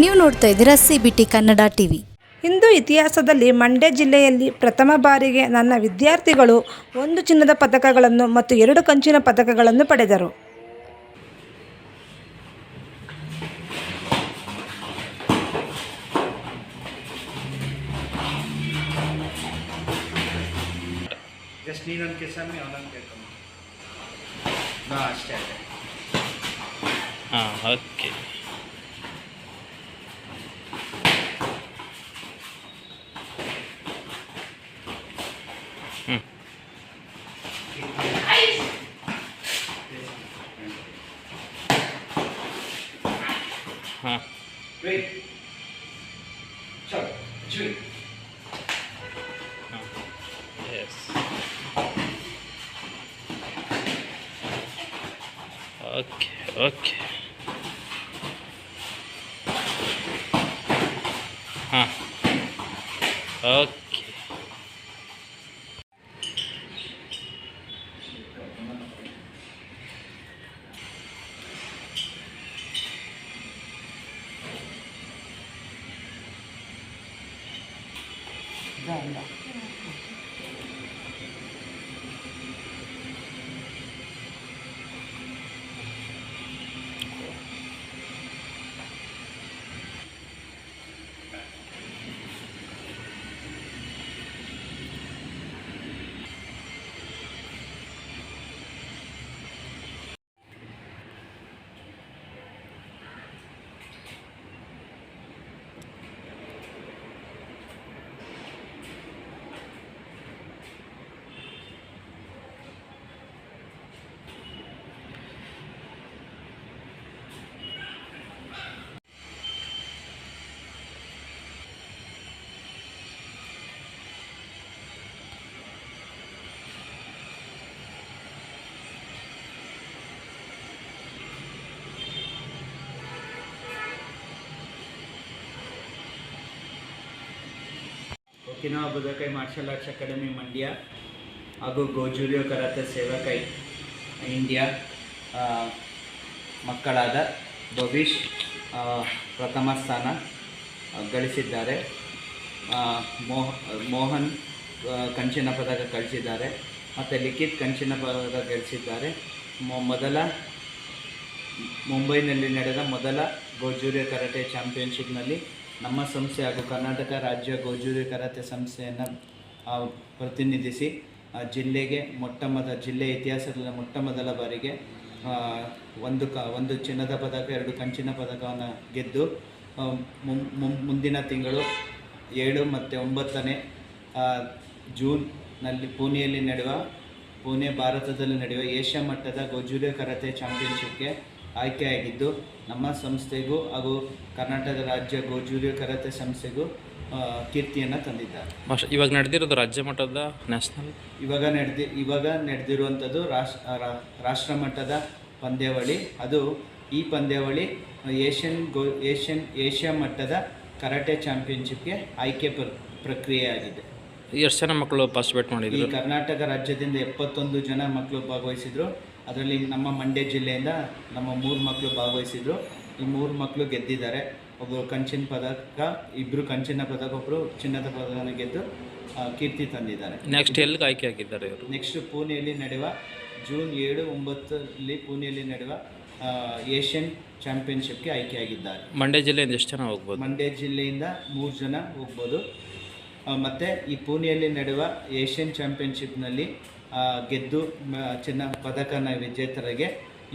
ನೀವು ನೋಡ್ತಾ ಇದ್ದೀರಾ C B T Kannada T V Hindu ಇತಿಹಾಸದಲ್ಲಿ ಮಂಡ್ಯ ಜಿಲ್ಲೆಯಲ್ಲಿ ಪ್ರಥಮ ಬಾರಿಗೆ ನನ್ನ ವಿದ್ಯಾರ್ಥಿಗಳು ಒಂದು ಚಿನ್ನದ ಪದಕಗಳನ್ನು ಮತ್ತು ಎರಡು ಕಂಚಿನ ಪದಕಗಳನ್ನು ಪಡೆದರು. ಹಾಂ ನೀನೊಂದು হ্যাঁ চল ঝুড়ি Yes. Okay, okay. Huh. Okay. ಹಾಂ okay Okinawa Budokai martial arts academy Mandya ಹಾಗೂ ಗೋಜೂರಿಯೋ ಕರಾತೆ ಸೇವಕೈ ಇಂಡಿಯಾ ಮಕ್ಕಳಾದ ಭವಿಷ್ ಪ್ರಥಮ ಸ್ಥಾನ ಗಳಿಸಿದ್ದಾರೆ. ಮೋಹ, ಮೋಹನ್ ಕಂಚಿನ ಪದಕ ಗಳಿಸಿದ್ದಾರೆ. ಮತ್ತು ಲಿಖಿತ್ ಕಂಚಿನ ಪದಕ ಗಳಿಸಿದ್ದಾರೆ. ಮೊದಲ ಮುಂಬೈನಲ್ಲಿ ನಡೆದ ಮೊದಲ ಗೋಜೂರಿಯ ಕರಾಟೆ ಚಾಂಪಿಯನ್ಶಿಪ್ನಲ್ಲಿ ನಮ್ಮ ಸಂಸ್ಥೆ ಹಾಗೂ ಕರ್ನಾಟಕ ರಾಜ್ಯ ಗೋಜೂರಿ ಕರಾಟೆ ಸಂಸ್ಥೆಯನ್ನು ಪ್ರತಿನಿಧಿಸಿ ಜಿಲ್ಲೆಗೆ ಮೊಟ್ಟ ಮೊದಲ ಜಿಲ್ಲೆ ಇತಿಹಾಸದಲ್ಲಿ ಮೊಟ್ಟ ಮೊದಲ ಬಾರಿಗೆ ಒಂದು ಕ, ಒಂದು ಚಿನ್ನದ ಪದಕ, ಎರಡು ಕಂಚಿನ ಪದಕವನ್ನು ಗೆದ್ದು ಮುಂದಿನ ತಿಂಗಳು ಏಳು ಮತ್ತು ಒಂಬತ್ತನೇ ಜೂನ್ನಲ್ಲಿ ಪುಣೆಯಲ್ಲಿ ನಡೆಯುವ ಪುಣೆ ಭಾರತದಲ್ಲಿ ನಡೆಯುವ ಏಷ್ಯಾ ಮಟ್ಟದ ಗೋಜೂರಿಯ ಕರಾಟೆ ಚಾಂಪಿಯನ್ಶಿಪ್ಗೆ ಆಯ್ಕೆಯಾಗಿದ್ದು ನಮ್ಮ ಸಂಸ್ಥೆಗೂ ಹಾಗೂ ಕರ್ನಾಟಕ ರಾಜ್ಯ ಗೋಜೂರಿಯ ಕರಾಟೆ ಸಂಸ್ಥೆಗೂ ಕೀರ್ತಿಯನ್ನು ತಂದಿದ್ದಾರೆ. ಇವಾಗ ನಡೆದಿರೋದು ರಾಜ್ಯ ಮಟ್ಟದ ನ್ಯಾಷನಲ್? ಇವಾಗ ನಡೆದಿ ಇವಾಗ ನಡೆದಿರುವಂಥದ್ದು ರಾಷ್ಟ್ರ ರಾಷ್ಟ್ರ ಮಟ್ಟದ ಪಂದ್ಯಾವಳಿ. ಅದು ಈ ಪಂದ್ಯಾವಳಿ ಏಷ್ಯನ್ ಗೋ ಏಷ್ಯನ್ ಏಷ್ಯಾ ಮಟ್ಟದ ಕರಾಟೆ ಚಾಂಪಿಯನ್ಶಿಪ್ಗೆ ಆಯ್ಕೆ ಪ್ರ ಪ್ರಕ್ರಿಯೆಯಾಗಿದೆ. ಎಷ್ಟು ಜನ ಮಕ್ಕಳು ಪಾರ್ಟಿಸಿಪೇಟ್ ಈ ಮಾಡಿದ್ರು? ಕರ್ನಾಟಕ ರಾಜ್ಯದಿಂದ ಎಪ್ಪತ್ತೊಂದು ಜನ ಮಕ್ಕಳು ಭಾಗವಹಿಸಿದ್ರು. ಅದರಲ್ಲಿ ನಮ್ಮ ಮಂಡ್ಯ ಜಿಲ್ಲೆಯಿಂದ ನಮ್ಮ ಮೂರು ಮಕ್ಕಳು ಭಾಗವಹಿಸಿದ್ರು. ಈ ಮೂರು ಮಕ್ಕಳು ಗೆದ್ದಿದ್ದಾರೆ. ಒಬ್ಬರು ಕಂಚಿನ ಪದಕ ಇಬ್ಬರು ಕಂಚಿನ ಪದಕ ಒಬ್ಬರು ಚಿನ್ನದ ಪದಕನ ಗೆದ್ದು ಆ, ಕೀರ್ತಿ ತಂದಿದ್ದಾರೆ. ನೆಕ್ಸ್ಟ್ ಎಲ್ಲಿಗೆ ಆಯ್ಕೆ ಆಗಿದ್ದಾರೆ ಇವರು? ನೆಕ್ಸ್ಟ್ ಪುಣೆಯಲ್ಲಿ ನಡೆಯುವ ಜೂನ್ ಏಳು ಒಂಬತ್ತಲ್ಲಿ ಪುಣೆಯಲ್ಲಿ ನಡೆಯುವ ಆ, ಏಷ್ಯನ್ ಚಾಂಪಿಯನ್ಶಿಪ್ಗೆ ಆಯ್ಕೆಯಾಗಿದ್ದಾರೆ. ಮಂಡ್ಯ ಜಿಲ್ಲೆಯಿಂದ ಎಷ್ಟು ಜನ ಹೋಗ್ಬೋದು? ಮಂಡ್ಯ ಜಿಲ್ಲೆಯಿಂದ ಮೂರು ಜನ ಹೋಗ್ಬೋದು. ಮತ್ತು ಈ ಪುಣೆಯಲ್ಲಿ ನಡೆಯುವ ಏಷ್ಯನ್ ಚಾಂಪಿಯನ್ಶಿಪ್ನಲ್ಲಿ ಗೆದ್ದು ಚಿನ್ನ ಪದಕನ ವಿಜೇತರಿಗೆ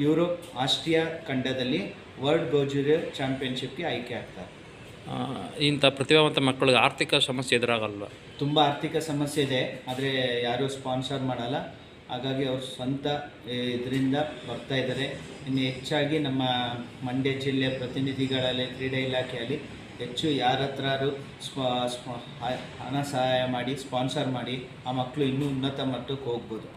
ಯುರೋಪ್ ಆಸ್ಟ್ರಿಯಾ ಖಂಡದಲ್ಲಿ ವರ್ಲ್ಡ್ ಗೋಜುರಿಯರ್ ಚಾಂಪಿಯನ್ಶಿಪ್ಗೆ ಆಯ್ಕೆ ಆಗ್ತಾರೆ. ಇಂಥ ಪ್ರತಿಭಾವಂತ ಮಕ್ಕಳಿಗೆ ಆರ್ಥಿಕ ಸಮಸ್ಯೆ ಎದುರಾಗಲ್ವ? ತುಂಬ ಆರ್ಥಿಕ ಸಮಸ್ಯೆ ಇದೆ ಆದರೆ ಯಾರೂ ಸ್ಪಾನ್ಸರ್ ಮಾಡಲ್ಲ. ಹಾಗಾಗಿ ಅವರು ಸ್ವಂತ ಇದರಿಂದ ಬರ್ತಾ ಇದ್ದಾರೆ. ಇನ್ನು ಹೆಚ್ಚಾಗಿ ನಮ್ಮ ಮಂಡ್ಯ ಜಿಲ್ಲೆ ಪ್ರತಿನಿಧಿಗಳಲ್ಲಿ ಕ್ರೀಡೆ ಇಲಾಖೆಯಲ್ಲಿ ಹೆಚ್ಚು ಯಾರ ಹತ್ರ ಹಣ ಸಹಾಯ ಮಾಡಿ ಸ್ಪಾನ್ಸರ್ ಮಾಡಿ ಆ ಮಕ್ಕಳು ಇನ್ನೂ ಉನ್ನತ ಮಟ್ಟಕ್ಕೆ ಹೋಗ್ಬೋದು.